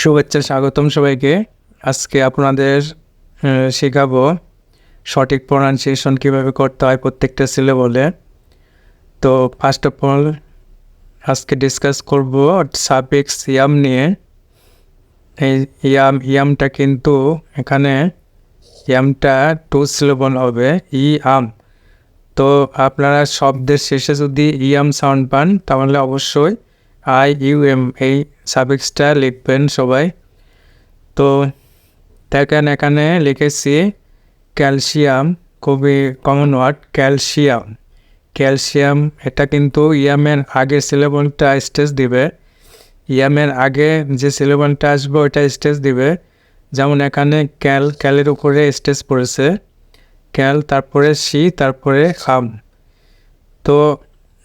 শুভেচ্ছা, স্বাগতম সবাইকে। আজকে আপনাদের শেখাবো সঠিক প্রনাউন্সিয়েশন কীভাবে করতে হয় প্রত্যেকটা ছেলে বলে তো ফার্স্ট অফ অল আজকে ডিসকাস করব সাবেক্স ইয়াম নিয়ে। এই ইয়াম, ইয়ামটা কিন্তু এখানে ইয়ামটা টু সিলেবল হবে ই আম তো আপনারা শব্দের শেষে যদি ইয়াম সাউন্ড পান, তাহলে অবশ্যই আই ইউ এম এই সাবেক্সটা লিখবেন সবাই। তো দেখেন এখানে লিখেছি ক্যালসিয়াম, খুবই কমন ওয়ার্ড ক্যালসিয়াম। ক্যালসিয়াম, এটা কিন্তু ইয়ামের আগে সিলেবলটা স্টেজ দিবে। ইয়ামের আগে যে সিলেবলটা আসবে, ওইটা স্টেজ দিবে। যেমন এখানে ক্যাল, ক্যালের উপরে স্টেজ পড়েছে। ক্যাল, তারপরে সি, তারপরে খাম তো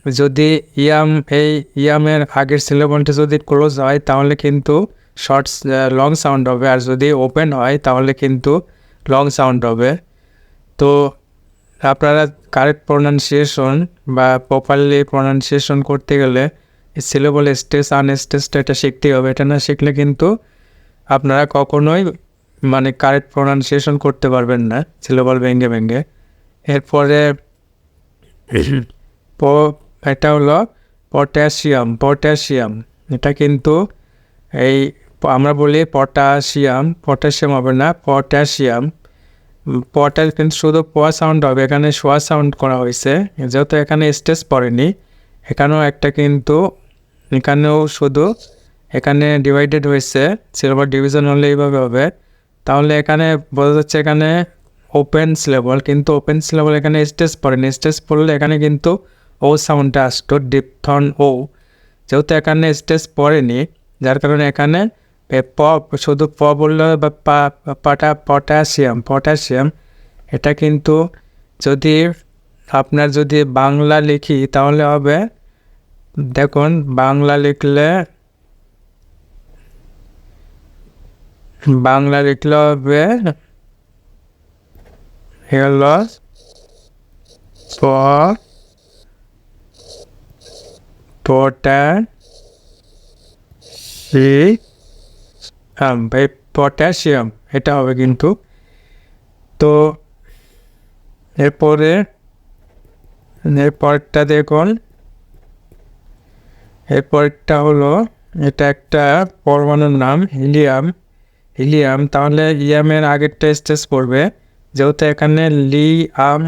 যদি ইয়াম এই ইয়ামের আগের সিলেবলটা যদি ক্লোজ হয় তাহলে কিন্তু শর্টস লং সাউন্ড হবে। আর যদি ওপেন হয় তাহলে কিন্তু লং সাউন্ড হবে। তো আপনারা কারেক্ট প্রনাউন্সিয়েশন বা প্রপারলি প্রনাউন্সিয়েশন করতে গেলে সিলেবল স্টেজ আনস্টেজটা এটা শিখতেই হবে। এটা না শিখলে কিন্তু আপনারা কখনোই মানে কারেক্ট প্রনাউন্সিয়েশন করতে পারবেন না সিলেবল ভেঙে ভেঙ্গে এরপরে প এটা হলো পটাশিয়াম পটাশিয়াম এটা কিন্তু এই আমরা বলি পটাশিয়াম পটাশিয়াম হবে না পটাশিয়াম পটাশ কিন্তু শুধু পোয়া সাউন্ড হবে, এখানে শোয়া সাউন্ড করা হয়েছে। যেহেতু এখানে স্টেজ পড়েনি, এখানেও একটা কিন্তু, এখানেও শুধু এখানে ডিভাইডেড হয়েছে সিলভার ডিভিশন হলে এইভাবে হবে। তাহলে এখানে বোঝা যাচ্ছে এখানে ওপেন সিলেবল কিন্তু ওপেন সিলেবল এখানে স্টেজ পড়েনি। স্টেজ পড়লে এখানে কিন্তু ও সাউন্ডটা আসতো ডিপথন ও। যেহেতু এখানে স্টেজ পড়েনি, যার কারণে এখানে প, শুধু প বললে বা পাটা, পটাশিয়াম পটাশিয়াম। এটা কিন্তু যদি আপনার যদি বাংলা লিখি তাহলে হবে, দেখুন বাংলা লিখলে বাংলা লিখলে হবে হলো প পটা সি আম ভাই পটাশিয়াম এটা হবে কিন্তু। তো, এরপরে, এরপরটা দেখুন। এরপরটা হলো, এটা একটা পরমাণুর নাম হিলিয়াম। হিলিয়াম, তাহলে লিয়ামের আগেরটা স্টেজ পড়বে। যেহেতু এখানে লি আম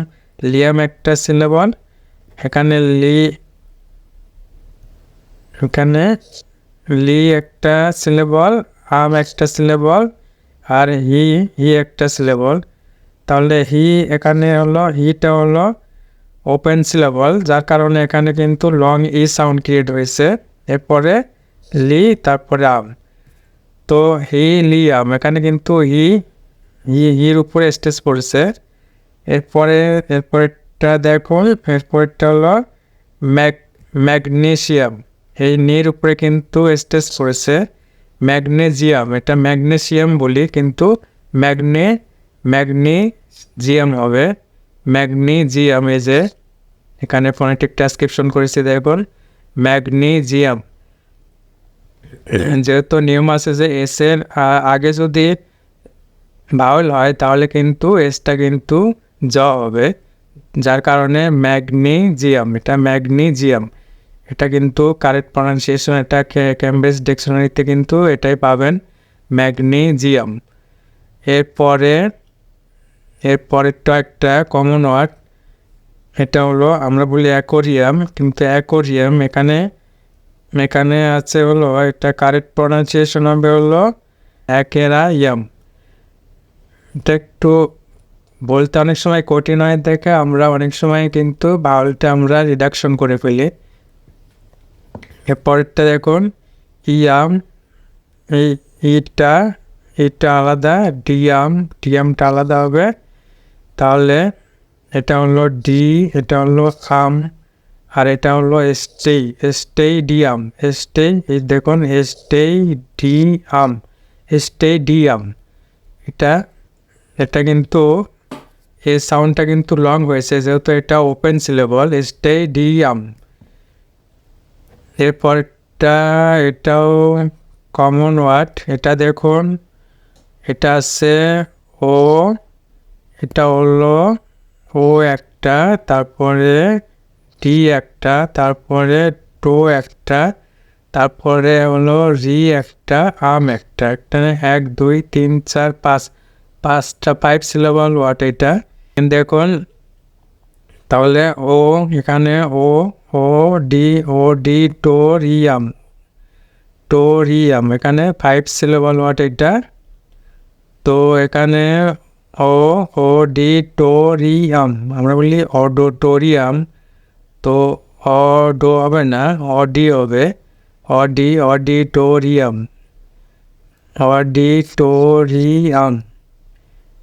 লিয়াম একটা সিলেবল এখানে লি এখানে লি একটা সিলেবল আম একটা সিলেবল আর হি হি একটা সিলেবল তাহলে হি এখানে হলো, হিটা হলো ওপেন সিলেবল যার কারণে এখানে কিন্তু লং ই সাউন্ড ক্রিয়েট হয়েছে। এরপরে লি, তারপরে আম। তো হি, লি, আম। এখানে কিন্তু হি হি, হির উপরে স্টেজ পড়েছে। এরপরে, এরপরেরটা দেখুন, এরপরেরটা হলো ম্যাগ ম্যাগনেশিয়াম এই নির উপরে কিন্তু স্টেজ পড়েছে। ম্যাগনেজিয়াম এটা ম্যাগনেসিয়াম বলি কিন্তু ম্যাগনে ম্যাগনেজিয়াম হবে। ম্যাগনেজিয়াম এই যে, এখানে ফোনেটিক ট্রান্সক্রিপশন করেছি দেখুন। ম্যাগনেজিয়াম যেহেতু নিয়ম আছে যে এসের আগে যদি বাউল হয় তাহলে কিন্তু এসটা কিন্তু জ হবে। যার কারণে ম্যাগনেজিয়াম এটা ম্যাগনেজিয়াম এটা কিন্তু কারেক্ট প্রনাউন্সিয়েশন এটা ক্যামব্রিজ ডিকশনারিতে কিন্তু এটাই পাবেন ম্যাগনেজিয়াম এরপরে, এরপরেরটা একটা কমন ওয়ার্ড এটা হলো আমরা বলি অ্যাকোরিয়াম কিন্তু অ্যাকোরিয়াম এখানে এখানে আছে হলো, এটা কারেক্ট প্রনাউন্সিয়েশন হবে হলো অ্যাকেরাইয়াম এটা একটু বলতে অনেক সময় কঠিন হয় দেখে, আমরা অনেক সময় কিন্তু বাউলটা আমরা রিডাকশন করে ফেলি। এরপরেরটা দেখুন। ইয়াম এই ইটা এটা আলাদা, ডিয়াম, ডিয়ামটা আলাদা হবে। তাহলে এটা হলো ডি, এটা হলো খাম, আর এটা হলো স্টেই স্টেডিয়াম স্টে এই দেখুন স্টেডিয়াম স্টেডিয়াম এটা এটা কিন্তু, এই সাউন্ডটা কিন্তু লং হয়েছে, যেহেতু এটা ওপেন সিলেবল স্টেডিয়াম এরপরটা এটাও কমন ওয়ার্ড এটা দেখুন, এটা আছে ও, এটা হলো ও একটা, তারপরে ডি একটা, তারপরে টো একটা, তারপরে হলো রি একটা, আম একটা একটা এক, দুই, তিন, চার, পাঁচ, পাঁচটা পাইপ সিলেবল ওয়ার্ড এটা। দেখুন, তাহলে ও, এখানে ও ডি টোরিয়াম এখানে ফাইভ সিলেবল ওয়ার্ড এটা। তো এখানে ও ও ডি টোরিয়াম আমরা বলি অডোটোরিয়াম। তো অডো হবে না, অডি হবে। Audi, auditorium. অডিটোরিয়াম।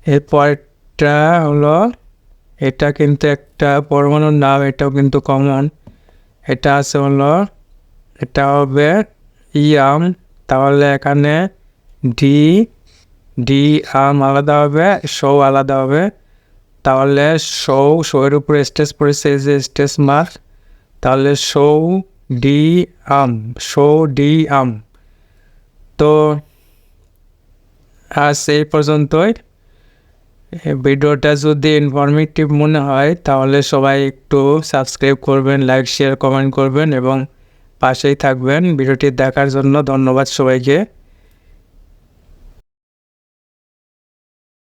এরপরটা হলো, এটা কিন্তু একটা পরমাণুর নাম, এটাও কিন্তু কমন এটা আছে হলো, এটা হবে ইয়াম। তাহলে এখানে ডি ডি আম আলাদা হবে, সৌ আলাদা হবে। তাহলে সৌ সৌয়ের উপরে স্টেজ পড়েছে, এই যে স্টেজ মার্ক। তাহলে সৌ, ডি, আম, সৌ, ডি, আম। তো আজ এই পর্যন্তই। ভিডিওটা যদি ইনফরমেটিভ মনে হয়, তাহলে সবাই একটু সাবস্ক্রাইব করবেন লাইক শেয়ার কমেন্ট করবেন এবং পাশেই থাকবেন। ভিডিওটি দেখার জন্য ধন্যবাদ সবাইকে।